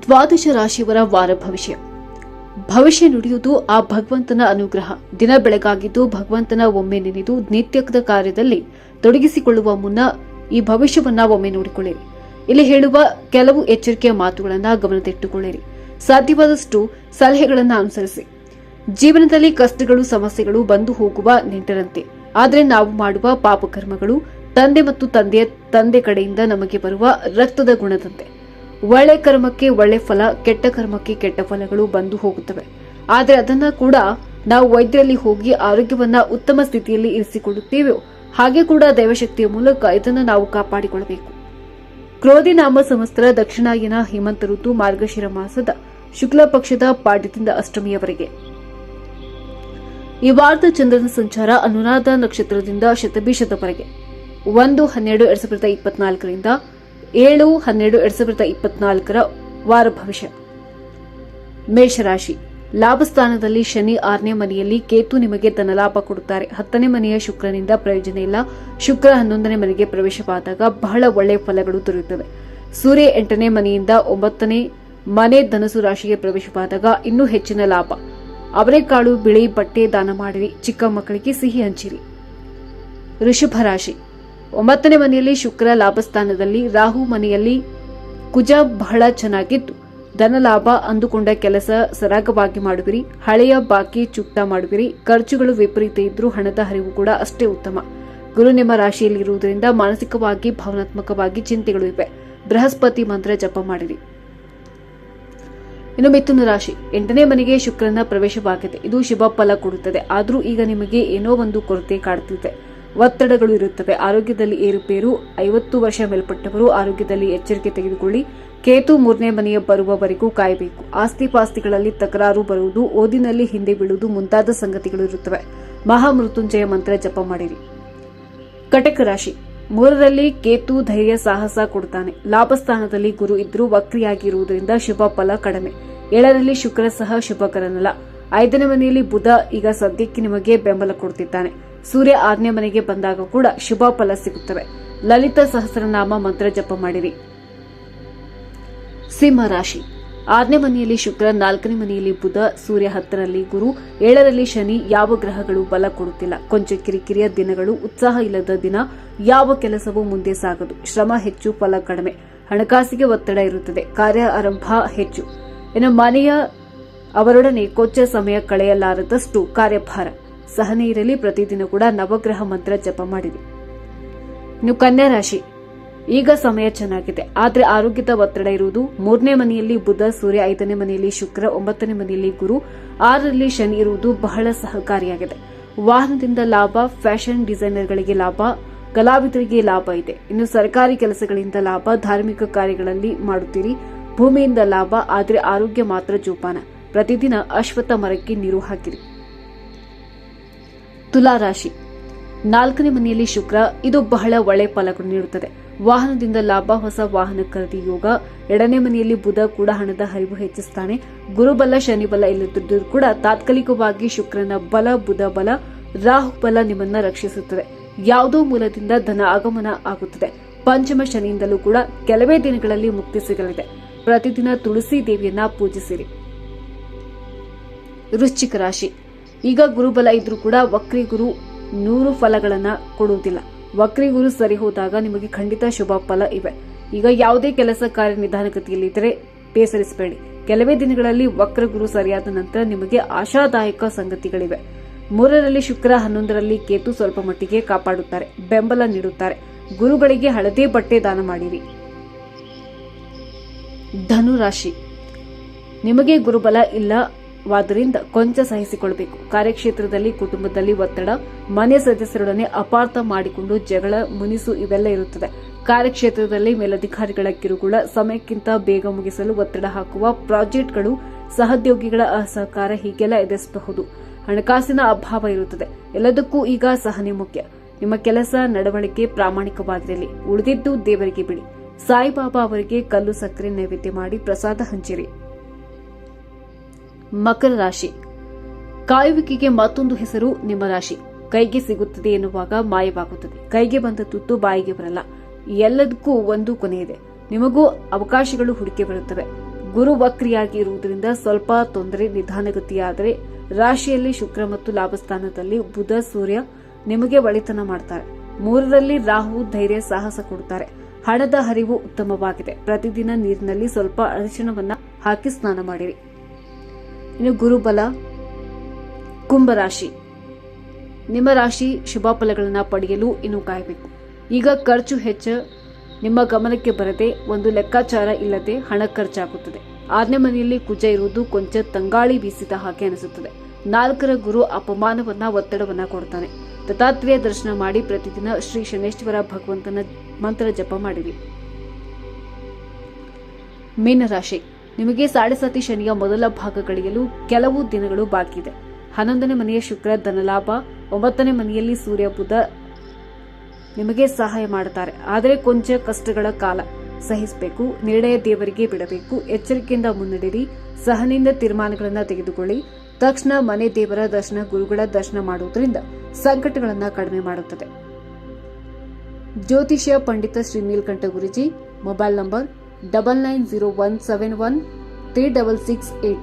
ದ್ವಾದಶ ರಾಶಿಯವರ ವಾರ ಭವಿಷ್ಯ. ಭವಿಷ್ಯ ನುಡಿಯುವುದು ಆ ಭಗವಂತನ ಅನುಗ್ರಹ. ದಿನ ಬೆಳಗಾಗಿದ್ದು ಭಗವಂತನ ಒಮ್ಮೆ ನೆನೆದು ನಿತ್ಯದ ಕಾರ್ಯದಲ್ಲಿ ತೊಡಗಿಸಿಕೊಳ್ಳುವ ಮುನ್ನ ಈ ಭವಿಷ್ಯವನ್ನ ಒಮ್ಮೆ ನೋಡಿಕೊಳ್ಳಿರಿ. ಇಲ್ಲಿ ಹೇಳುವ ಕೆಲವು ಎಚ್ಚರಿಕೆಯ ಮಾತುಗಳನ್ನ ಗಮನದಲ್ಲಿಟ್ಟುಕೊಳ್ಳಿರಿ. ಸಾಧ್ಯವಾದಷ್ಟು ಸಲಹೆಗಳನ್ನು ಅನುಸರಿಸಿ. ಜೀವನದಲ್ಲಿ ಕಷ್ಟಗಳು, ಸಮಸ್ಯೆಗಳು ಬಂದು ಹೋಗುವ ನೆಂಟರಂತೆ. ಆದರೆ ನಾವು ಮಾಡುವ ಪಾಪಕರ್ಮಗಳು ತಂದೆ ಮತ್ತು ತಂದೆಯ, ತಂದೆ ಕಡೆಯಿಂದ ನಮಗೆ ಬರುವ ರಕ್ತದ ಗುಣದಂತೆ. ಒಳ್ಳೆ ಕರ್ಮಕ್ಕೆ ಒಳ್ಳೆ ಫಲ, ಕೆಟ್ಟ ಕರ್ಮಕ್ಕೆ ಕೆಟ್ಟ ಫಲಗಳು ಬಂದು ಹೋಗುತ್ತವೆ. ಆದರೆ ಅದನ್ನ ಕೂಡ ನಾವು ವೈದ್ಯರಲ್ಲಿ ಹೋಗಿ ಆರೋಗ್ಯವನ್ನ ಉತ್ತಮ ಸ್ಥಿತಿಯಲ್ಲಿ ಇರಿಸಿಕೊಳ್ಳುತ್ತೇವೆ ಹಾಗೆ ಕೂಡ ದೈವಶಕ್ತಿಯ ಮೂಲಕ ಇದನ್ನು ನಾವು ಕಾಪಾಡಿಕೊಳ್ಳಬೇಕು. ಕ್ರೋಧಿ ನಾಮ ಸಂವತ್ಸರ ದಕ್ಷಿಣಾಯನ ಹೇಮಂತ ಋತು ಮಾರ್ಗಶಿರ ಮಾಸದ ಶುಕ್ಲ ಪಕ್ಷದ ಪಾಡ್ಯದಿಂದ ಅಷ್ಟಮಿಯವರೆಗೆ. ಈ ವಾರದ ಚಂದ್ರನ ಸಂಚಾರ ಅನುರಾಧ ನಕ್ಷತ್ರದಿಂದ ಶತಭೀಷದವರೆಗೆ ಒಂದು ಹನ್ನೆರಡು ಎರಡ್ ಸಾವಿರದ ಇಪ್ಪತ್ನಾಲ್ಕರಿಂದ ಏಳು, ಹನ್ನೆರಡು, ಎರಡ್ ಸಾವಿರದ ಇಪ್ಪತ್ನಾಲ್ಕರ ವಾರ ಭವಿಷ್ಯ. ಮೇಷರಾಶಿ. ಲಾಭಸ್ಥಾನದಲ್ಲಿ ಶನಿ ಆರನೇ ಮನೆಯಲ್ಲಿ ಕೇತು ನಿಮಗೆ ಧನಲಾಭ ಕೊಡುತ್ತಾರೆ. ಹತ್ತನೇ ಮನೆಯ ಶುಕ್ರನಿಂದ ಪ್ರಯೋಜನ ಇಲ್ಲ. ಶುಕ್ರ ಹನ್ನೊಂದನೇ ಮನೆಗೆ ಪ್ರವೇಶವಾದಾಗ ಬಹಳ ಒಳ್ಳೆಯ ಫಲಗಳು ದೊರೆಯುತ್ತವೆ. ಸೂರ್ಯ ಎಂಟನೇ ಮನೆಯಿಂದ ಒಂಬತ್ತನೇ ಮನೆ ಧನಸು ರಾಶಿಗೆ ಪ್ರವೇಶವಾದಾಗ ಇನ್ನೂ ಹೆಚ್ಚಿನ ಲಾಭ. ಅವರೆಕಾಳು, ಬಿಳಿ ಬಟ್ಟೆ ದಾನ ಮಾಡಿರಿ. ಚಿಕ್ಕ ಮಕ್ಕಳಿಗೆ ಸಿಹಿ ಹಂಚಿರಿ. ಋಷಭ ರಾಶಿ. ಒಂಬತ್ತನೇ ಮನೆಯಲ್ಲಿ ಶುಕ್ರ ಲಾಭಸ್ಥಾನದಲ್ಲಿ ರಾಹು ಮನೆಯಲ್ಲಿ ಕುಜ ಬಹಳ ಚೆನ್ನಾಗಿತ್ತು. ಧನ ಲಾಭ ಅಂದುಕೊಂಡ ಕೆಲಸ ಸರಾಗವಾಗಿ ಮಾಡುವಿರಿ. ಹಳೆಯ ಬಾಕಿ ಚುಕ್ತ ಮಾಡುವಿರಿ. ಖರ್ಚುಗಳು ವಿಪರೀತ ಇದ್ರೂ ಹಣದ ಹರಿವು ಕೂಡ ಅಷ್ಟೇ ಉತ್ತಮ. ಗುರು ನಿಮ್ಮ ರಾಶಿಯಲ್ಲಿರುವುದರಿಂದ ಮಾನಸಿಕವಾಗಿ, ಭಾವನಾತ್ಮಕವಾಗಿ ಚಿಂತೆಗಳು ಇವೆ. ಬೃಹಸ್ಪತಿ ಮಂತ್ರ ಜಪ ಮಾಡಿರಿ. ಇನ್ನು ಮಿಥುನ ರಾಶಿ. ಎಂಟನೇ ಮನೆಗೆ ಶುಕ್ರನ ಪ್ರವೇಶವಾಗಿದೆ. ಇದು ಶುಭ ಫಲ ಕೊಡುತ್ತದೆ. ಆದರೂ ಈಗ ನಿಮಗೆ ಏನೋ ಒಂದು ಕೊರತೆ ಕಾಡುತ್ತಿದೆ ಒತ್ತಡಗಳು ಇರುತ್ತವೆ. ಆರೋಗ್ಯದಲ್ಲಿ ಏರುಪೇರು ಐವತ್ತು ವರ್ಷ ಮೇಲ್ಪಟ್ಟವರು ಆರೋಗ್ಯದಲ್ಲಿ ಎಚ್ಚರಿಕೆ ತೆಗೆದುಕೊಳ್ಳಿ. ಕೇತು ಮೂರನೇ ಮನೆಯ ಬರುವವರೆಗೂ ಕಾಯಬೇಕು. ಆಸ್ತಿ ಪಾಸ್ತಿಗಳಲ್ಲಿ ತಕರಾರು ಬರುವುದು, ಓದಿನಲ್ಲಿ ಹಿಂದೆ ಬೀಳುವುದು ಮುಂತಾದ ಸಂಗತಿಗಳು ಇರುತ್ತವೆ. ಮಹಾಮೃತ್ಯುಂಜಯ ಮಂತ್ರ ಜಪ ಮಾಡಿರಿ. ಕಟಕ ರಾಶಿ. ಮೂರರಲ್ಲಿ ಕೇತು ಧೈರ್ಯ, ಸಾಹಸ ಕೊಡುತ್ತಾನೆ ಲಾಭಸ್ಥಾನದಲ್ಲಿ ಗುರು ಇದ್ರೂ ವಕ್ರಿಯಾಗಿರುವುದರಿಂದ ಶುಭ ಫಲ ಕಡಿಮೆ. ಏಳರಲ್ಲಿ ಶುಕ್ರ ಸಹ ಶುಭಕರನಲ್ಲ. ಐದನೇ ಮನೆಯಲ್ಲಿ ಬುಧ ಈಗ ಸದ್ಯಕ್ಕೆ ನಿಮಗೆ ಬೆಂಬಲ ಕೊಡುತ್ತಿದ್ದಾನೆ ಸೂರ್ಯ ಆರನೇ ಮನೆಗೆ ಬಂದಾಗ ಕೂಡ ಶುಭ ಫಲ ಸಿಗುತ್ತವೆ. ಲಲಿತ ಸಹಸ್ರನಾಮ ಮಂತ್ರ ಜಪ ಮಾಡಿರಿ. ಸಿಂಹ ರಾಶಿ. ಆರನೇ ಮನೆಯಲ್ಲಿ ಶುಕ್ರ, ನಾಲ್ಕನೇ ಮನೆಯಲ್ಲಿ ಬುಧ, ಸೂರ್ಯ ಹತ್ತರಲ್ಲಿ ಗುರು, ಏಳರಲ್ಲಿ ಶನಿ, ಯಾವ ಗ್ರಹಗಳು ಬಲ ಕೊಡುತ್ತಿಲ್ಲ. ಕೊಂಚ ಕಿರಿಕಿರಿಯ ದಿನಗಳು, ಉತ್ಸಾಹ ಇಲ್ಲದ ದಿನ, ಯಾವ ಕೆಲಸವೂ ಮುಂದೆ ಸಾಗದು. ಶ್ರಮ ಹೆಚ್ಚು, ಫಲ ಕಡಿಮೆ. ಹಣಕಾಸಿಗೆ ಒತ್ತಡ ಇರುತ್ತದೆ. ಕಾರ್ಯ ಆರಂಭ ಹೆಚ್ಚು. ಇನ್ನು ಮನೆಯ ಅವರೊಡನೆ ಕೊಚ್ಚ ಸಮಯ ಕಳೆಯಲಾರದಷ್ಟು ಕಾರ್ಯಭಾರ. ಸಹನೆ ಇರಲಿ, ಪ್ರತಿದಿನ ಕೂಡ ನವಗ್ರಹ ಮಂತ್ರ ಜಪ ಮಾಡಿರಿ. ನೀವು ಕನ್ಯಾ ರಾಶಿ, ಈಗ ಸಮಯ ಚೆನ್ನಾಗಿದೆ, ಆದ್ರೆ ಆರೋಗ್ಯದ ಒತ್ತಡ ಇರುವುದು, ಮೂರನೇ ಮನೆಯಲ್ಲಿ ಬುಧ, ಸೂರ್ಯ, ಐದನೇ ಮನೆಯಲ್ಲಿ ಶುಕ್ರ, ಒಂಬತ್ತನೇ ಮನೆಯಲ್ಲಿ ಗುರು, ಆರರಲ್ಲಿ ಶನಿ ಇರುವುದು ಬಹಳ ಸಹಕಾರಿಯಾಗಿದೆ. ವಾಹನದಿಂದ ಲಾಭ, ಫ್ಯಾಷನ್ ಡಿಸೈನರ್ಗಳಿಗೆ ಲಾಭ, ಕಲಾವಿದರಿಗೆ ಲಾಭ ಇದೆ. ಇನ್ನು ಸರ್ಕಾರಿ ಕೆಲಸಗಳಿಂದ ಲಾಭ, ಧಾರ್ಮಿಕ ಕಾರ್ಯಗಳಲ್ಲಿ ಮಾಡುತ್ತೀರಿ, ಭೂಮಿಯಿಂದ ಲಾಭ, ಆದರೆ ಆರೋಗ್ಯ ಮಾತ್ರ ಜೋಪಾನ. ಪ್ರತಿದಿನ ಅಶ್ವತ್ಥ ಮರಕ್ಕೆ ನೀರು ಹಾಕಿರಿ. ತುಲಾ ರಾಶಿ ನಾಲ್ಕನೇ ಮನೆಯಲ್ಲಿ ಶುಕ್ರ, ಇದು ಬಹಳ ಒಳ್ಳೆ ಫಲಗಳು ನೀಡುತ್ತದೆ. ವಾಹನದಿಂದ ಲಾಭ, ಹೊಸ ವಾಹನ ಖರೀದಿ ಯೋಗ. ಎರಡನೇ ಮನೆಯಲ್ಲಿ ಬುಧ ಕೂಡ ಹಣದ ಹರಿವು ಹೆಚ್ಚಿಸುತ್ತಾನೆ ಗುರುಬಲ, ಶನಿಬಲ ಇಲ್ಲದಿದ್ದರೂ ಕೂಡ ತಾತ್ಕಾಲಿಕವಾಗಿ ಶುಕ್ರನ ಬಲ, ಬುಧ ಬಲ, ರಾಹು ಬಲ ನಿಮ್ಮನ್ನ ರಕ್ಷಿಸುತ್ತದೆ. ಯಾವುದೋ ಮೂಲದಿಂದ ಧನ ಆಗಮನ ಆಗುತ್ತದೆ. ಪಂಚಮ ಶನಿಯಿಂದಲೂ ಕೂಡ ಕೆಲವೇ ದಿನಗಳಲ್ಲಿ ಮುಕ್ತಿ ಸಿಗಲಿದೆ. ಪ್ರತಿದಿನ ತುಳಸಿ ದೇವಿಯನ್ನ ಪೂಜಿಸಿರಿ. ವೃಶ್ಚಿಕ ರಾಶಿ. ಈಗ ಗುರುಬಲ ಇದ್ರೂ ಕೂಡ ವಕ್ರಿ ಗುರು ನೂರು ಫಲಗಳನ್ನ ಕೊಡುವುದಿಲ್ಲ. ವಕ್ರಿ ಗುರು ಸರಿ ಹೋದಾಗ ನಿಮಗೆ ಖಂಡಿತ ಶುಭ ಫಲ ಇವೆ. ಈಗ ಯಾವುದೇ ಕೆಲಸ ಕಾರ್ಯ ನಿಧಾನಗತಿಯಲ್ಲಿದ್ದರೆ ಬೇಸರಿಸಬೇಡಿ. ಕೆಲವೇ ದಿನಗಳಲ್ಲಿ ವಕ್ರ ಗುರು ಸರಿಯಾದ ನಂತರ ನಿಮಗೆ ಆಶಾದಾಯಕ ಸಂಗತಿಗಳಿವೆ. ಮೂರರಲ್ಲಿ ಶುಕ್ರ, ಹನ್ನೊಂದರಲ್ಲಿ ಕೇತು ಸ್ವಲ್ಪ ಮಟ್ಟಿಗೆ ಕಾಪಾಡುತ್ತಾರೆ, ಬೆಂಬಲ ನೀಡುತ್ತಾರೆ. ಗುರುಗಳಿಗೆ ಹಳದಿ ಬಟ್ಟೆ ದಾನ ಮಾಡಿರಿ. ಧನುರಾಶಿ. ನಿಮಗೆ ಗುರುಬಲ ಇಲ್ಲವಾದ್ದರಿಂದ ಕೊಂಚ ಸಹಿಸಿಕೊಳ್ಳಬೇಕು ಕಾರ್ಯಕ್ಷೇತ್ರದಲ್ಲಿ, ಕುಟುಂಬದಲ್ಲಿ ಒತ್ತಡ, ಮನೆ ಸದಸ್ಯರೊಡನೆ ಅಪಾರ್ಥ ಮಾಡಿಕೊಂಡು ಜಗಳ, ಮುನಿಸು ಇವೆಲ್ಲ ಇರುತ್ತದೆ. ಕಾರ್ಯಕ್ಷೇತ್ರದಲ್ಲಿ ಮೇಲಧಿಕಾರಿಗಳ ಕಿರುಕುಳ, ಸಮಯಕ್ಕಿಂತ ಬೇಗ ಮುಗಿಸಲು ಒತ್ತಡ ಹಾಕುವ ಪ್ರಾಜೆಕ್ಟ್ಗಳು, ಸಹೋದ್ಯೋಗಿಗಳ ಅಸಹಕಾರ ಹೀಗೆಲ್ಲ ಎದುರಿಸಬಹುದು. ಹಣಕಾಸಿನ ಅಭಾವ ಇರುತ್ತದೆ. ಎಲ್ಲದಕ್ಕೂ ಈಗ ಸಹನೆ ಮುಖ್ಯ. ನಿಮ್ಮ ಕೆಲಸ, ನಡವಳಿಕೆ ಪ್ರಾಮಾಣಿಕವಾಗಿರಲಿ ಉಳಿದಿದ್ದು ದೇವರಿಗೆ ಬಿಡಿ. ಸಾಯಿಬಾಬಾ ಅವರಿಗೆ ಕಲ್ಲು ಸಕ್ಕರೆ ನೈವೇದ್ಯ ಮಾಡಿ ಪ್ರಸಾದ ಹಂಚಿರಿ. ಮಕರ ರಾಶಿ. ಕಾಯುವಿಕೆಗೆ ಮತ್ತೊಂದು ಹೆಸರು ನಿಮ್ಮ ರಾಶಿ. ಕೈಗೆ ಸಿಗುತ್ತದೆ ಎನ್ನುವಾಗ ಮಾಯವಾಗುತ್ತದೆ. ಕೈಗೆ ಬಂದ ತುತ್ತು ಬಾಯಿಗೆ ಬರಲ್ಲ. ಎಲ್ಲದಕ್ಕೂ ಒಂದು ಕೊನೆಯಿದೆ ನಿಮಗೂ ಅವಕಾಶಗಳು ಹುಡುಕಿ ಬರುತ್ತವೆ. ಗುರು ವಕ್ರಿಯಾಗಿ ಇರುವುದರಿಂದ ಸ್ವಲ್ಪ ತೊಂದರೆ ನಿಧಾನಗತಿಯಾದರೆ ರಾಶಿಯಲ್ಲಿ ಶುಕ್ರ ಮತ್ತು ಲಾಭಸ್ಥಾನದಲ್ಲಿ ಬುಧ, ಸೂರ್ಯ ನಿಮಗೆ ಒಳಿತನ ಮಾಡ್ತಾರೆ. ಮೂರರಲ್ಲಿ ರಾಹು ಧೈರ್ಯ, ಸಾಹಸ ಕೊಡುತ್ತಾರೆ. ಹಣದ ಹರಿವು ಉತ್ತಮವಾಗಿದೆ. ಪ್ರತಿದಿನ ನೀರಿನಲ್ಲಿ ಸ್ವಲ್ಪ ಅರಿಶಿಣವನ್ನ ಹಾಕಿ ಸ್ನಾನ ಮಾಡಿರಿ. ಇನ್ನು ಗುರುಬಲ, ಕುಂಭರಾಶಿ. ನಿಮ್ಮ ರಾಶಿ ಶುಭ ಫಲಗಳನ್ನು ಪಡೆಯಲು ಇನ್ನು ಕಾಯಬೇಕು. ಈಗ ಖರ್ಚು ಹೆಚ್ಚು, ನಿಮ್ಮ ಗಮನಕ್ಕೆ ಬರದೆ ಒಂದು ಲೆಕ್ಕಾಚಾರ ಇಲ್ಲದೆ ಹಣ ಖರ್ಚಾಗುತ್ತದೆ. ಆರನೇ ಮನೆಯಲ್ಲಿ ಕುಜ ಇರುವುದು ಕೊಂಚ ತಂಗಾಳಿ ಬೀಸಿದ ಹಾಗೆ ಅನಿಸುತ್ತದೆ. ನಾಲ್ಕರ ಗುರು ಅಪಮಾನವನ್ನ, ಒತ್ತಡವನ್ನ ಕೊಡ್ತಾನೆ ದತ್ತಾತ್ರೇಯ ದರ್ಶನ ಮಾಡಿ ಪ್ರತಿದಿನ ಶ್ರೀ ಶನೇಶ್ವರ ಭಗವಂತನ ಮಂತ್ರ ಜಪ ಮಾಡಿರಿ. ಮೀನರಾಶಿ. ನಿಮಗೆ ಸಾಡಸತಿ ಶನಿಯ ಮೊದಲ ಭಾಗ ಕಳೆಯಲು ಕೆಲವು ದಿನಗಳು ಬಾಕಿ ಇದೆ. ಹನ್ನೊಂದನೇ ಮನೆಯ ಶುಕ್ರ ಧನಲಾಭ, ಒಂಬತ್ತನೇ ಮನೆಯಲ್ಲಿ ಸೂರ್ಯ ಬುಧ ನಿಮಗೆ ಸಹಾಯ ಮಾಡುತ್ತಾರೆ. ಆದರೆ ಕೊಂಚ ಕಷ್ಟಗಳ ಕಾಲ ಸಹಿಸಬೇಕು. ನಿರ್ಣಯ ದೇವರಿಗೆ ಬಿಡಬೇಕು. ಎಚ್ಚರಿಕೆಯಿಂದ ಮುನ್ನಡೆಯಿರಿ. ಸಹನೆಯಿಂದ ತೀರ್ಮಾನಗಳನ್ನು ತೆಗೆದುಕೊಳ್ಳಿ. ತಕ್ಷಣ ಮನೆ ದೇವರ ದರ್ಶನ, ಗುರುಗಳ ದರ್ಶನ ಮಾಡುವುದರಿಂದ ಸಂಕಟಗಳನ್ನು ಕಡಿಮೆ ಮಾಡುತ್ತದೆ. ಜ್ಯೋತಿಷ್ಯ ಪಂಡಿತ Shri Neelkanth Guruji, mobile number double nine zero one seven one three double six eight.